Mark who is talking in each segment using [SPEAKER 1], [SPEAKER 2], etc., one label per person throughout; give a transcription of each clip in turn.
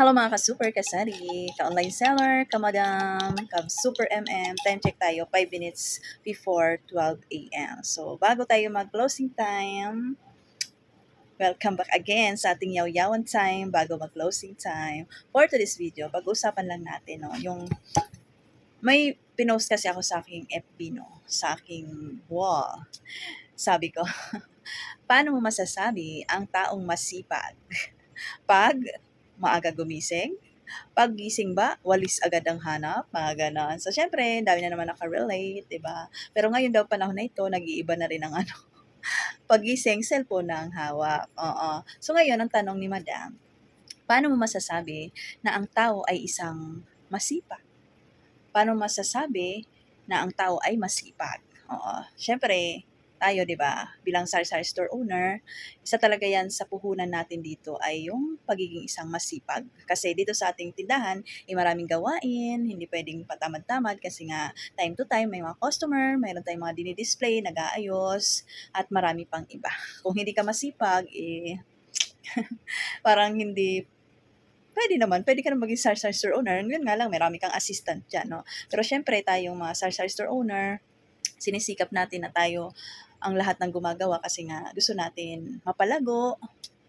[SPEAKER 1] Hello mga ka-super kasari, ka-online seller, ka-madam, ka-super MM. Time check tayo, 5 minutes before 12 a.m. So, bago tayo mag-closing time, welcome back again sa ating yaw-yawan time, bago mag-closing time. For today's video, pag-usapan lang natin, no, yung may pinost kasi ako sa aking FB, no, sa aking wall. Sabi ko, paano mo masasabi ang taong masipag? Pag maaga gumising, pag gising ba, walis agad ang hanap, mga ganon. So, syempre, dami na naman nakarelate, di ba? Pero ngayon daw panahon na ito, nag-iiba na rin ang ano, pagising, cellphone na ang hawak. Oo. So, ngayon, ang tanong ni Madam, paano mo masasabi na ang tao ay isang masipag? Paano masasabi na ang tao ay masipag? Oo. Syempre, tayo, di ba, bilang sari-sari store owner, isa talaga yan sa puhunan natin dito ay yung pagiging isang masipag. Kasi dito sa ating tindahan, ay maraming gawain, hindi pwedeng patamad-tamad kasi nga time to time may mga customer, mayroon tayong mga dinidisplay, nag-aayos, at marami pang iba. Kung hindi ka masipag, eh, parang hindi pwede naman, pwede ka na maging sari-sari store owner. Yun nga lang, marami kang assistant dyan, no? Pero syempre, tayong mga sari-sari store owner, sinisikap natin na tayo ang lahat ng gumagawa kasi nga gusto natin mapalago,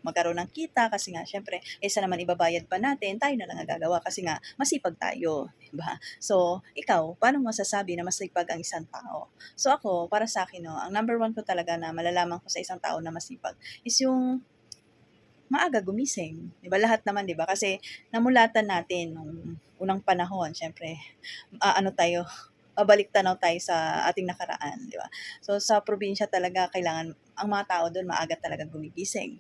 [SPEAKER 1] magkaroon ng kita kasi nga syempre kaysa naman ibabayad pa natin, tayo na lang ang gagawa kasi nga masipag tayo, 'di ba? So, ikaw, paano masasabi na masipag ang isang tao? So ako, para sa akin, no, ang number one ko talaga na malalaman ko sa isang tao na masipag is yung maaga gumising. 'Di ba? Lahat naman, 'di ba? Kasi namulatan natin nung unang panahon, syempre, ah, ano tayo, babalik tanaw tayo sa ating nakaraan, di ba? So, sa probinsya talaga, kailangan, ang mga tao doon, maaga talaga gumigising.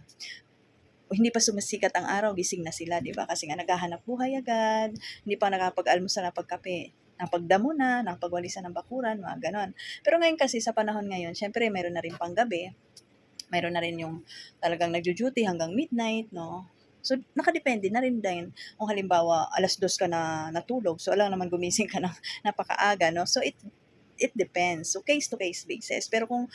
[SPEAKER 1] Hindi pa sumisikat ang araw, gising na sila, di ba? Kasi nga, naghahanap buhay agad, hindi pa nakapag-almusal na pagkape, napagdamo na, napagwalisan ng bakuran, mga ganon. Pero ngayon kasi, sa panahon ngayon, syempre, mayroon na rin panggabi, mayroon na rin yung talagang nagjo-duty hanggang midnight, no? So, nakadepende na rin din kung halimbawa alas dos ka na natulog, so alam naman gumising ka ng napakaaga, no? So, it it depends. So, case to case basis. Pero kung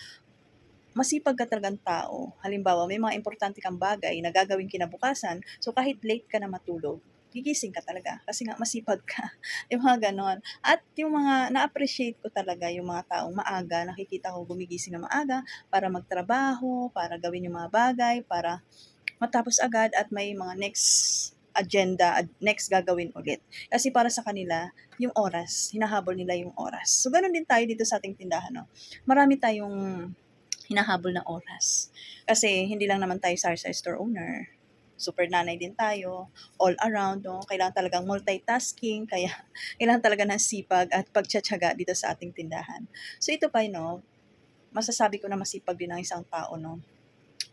[SPEAKER 1] masipag ka talagang tao, halimbawa may mga importante kang bagay na gagawin kinabukasan, so kahit late ka na matulog, gigising ka talaga kasi nga masipag ka. yung mga ganon. At yung mga na-appreciate ko talaga yung mga taong maaga, nakikita ko gumigising na maaga para magtrabaho, para gawin yung mga bagay, para matapos agad at may mga next agenda, next gagawin ulit. Kasi para sa kanila, yung oras, hinahabol nila yung oras. So, ganun din tayo dito sa ating tindahan, no? Marami tayong hinahabol na oras. Kasi hindi lang naman tayo sari-sari store owner. Super nanay din tayo, all around, no? Kailangan talagang multitasking, kaya kailangan talaga ng sipag at pagtsatsaga dito sa ating tindahan. So, ito pa, no? Masasabi ko na masipag din ang isang tao, no?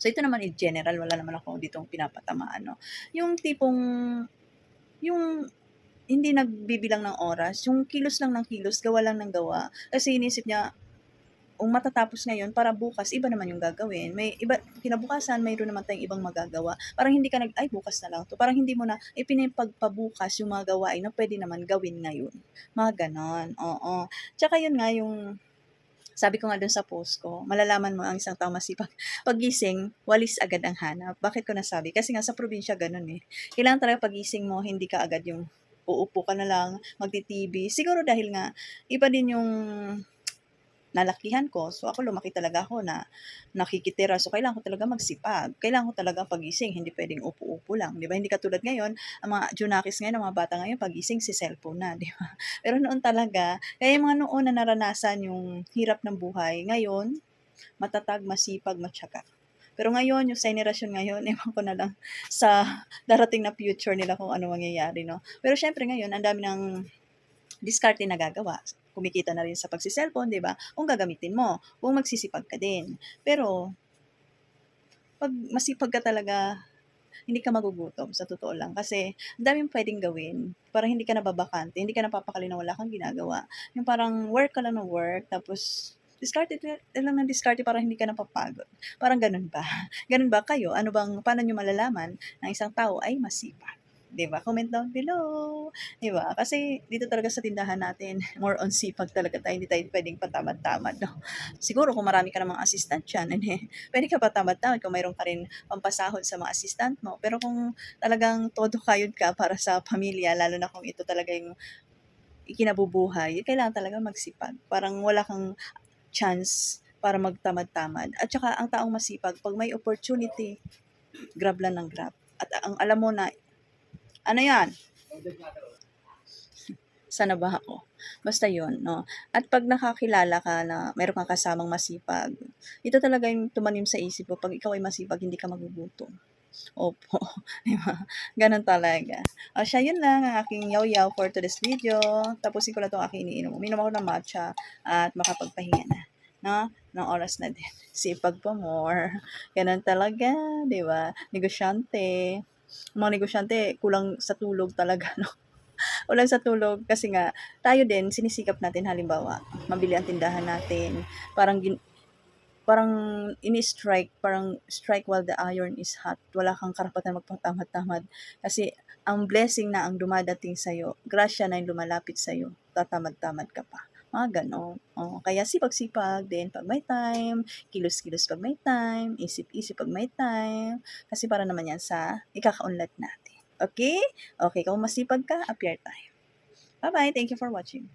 [SPEAKER 1] So, ito naman in general, wala naman ako ditong pinapatamaan, no? Yung tipong, yung hindi nagbibilang ng oras, yung kilos lang ng kilos, gawa lang ng gawa. Kasi inisip niya, kung matatapos ngayon, para bukas, iba naman yung gagawin. May iba, kinabukasan, mayroon naman tayong ibang magagawa. Parang hindi ka nag, ay, bukas na lang to. Parang hindi mo na ipinipagpabukas yung mga gawain na pwede naman gawin ngayon. Mga ganon. Oo. Tsaka yun nga yung sabi ko nga dun sa post ko, malalaman mo ang isang tao masipag. Pagising, walis agad ang hanap. Bakit ko nasabi? Kasi nga sa probinsya ganun eh. Kailangan talaga pagising mo, hindi ka agad yung uupo ka na lang, magti-TV. Siguro dahil nga, iba din yung nalakihan ko. So ako lumaki talaga ako na nakikitira. So kailangan ko talaga magsipag. Kailangan ko talaga pagising. Hindi pwedeng upo-upo lang. Di ba? Hindi katulad ngayon, ang mga junakis ngayon, ang mga bata ngayon, pagising si cellphone na. Di ba? Pero noon talaga, kaya yung mga noon na naranasan yung hirap ng buhay, ngayon, matatag, masipag, matyaga. Pero ngayon, yung generation ngayon, ewan ko na lang sa darating na future nila kung ano mangyayari, no? Pero syempre ngayon, ang dami ng diskarte na gagawa kumikita na rin sa pagsi-cellphone, 'di ba? Kung gagamitin mo, kung magsisipag ka din. Pero pag masipag ka talaga, hindi ka magugutom sa totoo lang kasi ang daming pwedeng gawin para hindi ka nababakante, hindi ka napapakali na wala kang ginagawa. Yung parang work ka lang ng work tapos discarded lang ng discarded para hindi ka napapagod. Parang ganun ba? Ganun ba kayo? Ano bang, paano nyo malalaman na isang tao ay masipag? 'Di ba? Comment down below, 'di ba? Kasi dito talaga sa tindahan natin, more on sipag talaga tayo, hindi tayo puwedeng patamad-tamad, 'no? Siguro kung marami ka namang assistant diyan, edi puwede ka patamad-tamad kung mayroon ka rin pampasahod sa mga assistant mo. Pero kung talagang todo kayod ka para sa pamilya, lalo na kung ito talaga yung ikinabubuhay, kailangan talaga magsipag. Parang wala kang chance para magtamad-tamad. At saka ang taong masipag 'pag may opportunity, grab lang ng grab. At ang alam mo na ano 'yan? Sana ba ako? Basta 'yun, 'no? At 'pag nakakilala ka na meron kang kasamang masipag, ito talaga yung tumanim sa isip ko, 'pag ikaw ay masipag hindi ka magugutom. Opo, 'di ba? Gano'n talaga. O siya, 'yun lang ang aking yaw-yaw for today's video. Tapusin ko na 'tong aking iniinom. Uminom ako ng matcha at makapagpahinga na, 'no? Ng oras na din. Sipag pa more. Gano'n talaga, 'di ba? Negosyante. Mga negosyante kulang sa tulog talaga, 'no? Kulang sa tulog kasi nga tayo din sinisikap natin halimbawa, mabili ang tindahan natin, parang gin parang ini-strike, parang strike while the iron is hot. Wala kang karapatan magpatamad-tamad kasi ang blessing na ang dumadating sa'yo, grasya na yung lumalapit sa'yo, tatamad-tamad ka pa. Mga gano'n. Oo, kaya sipag-sipag din 'pag may time, kilos-kilos 'pag may time, isip-isip 'pag may time, kasi para naman 'yan sa ikakaunlad natin. Okey? Okey, kung masipag ka, appear tayo. Ba-bye, thank you for watching.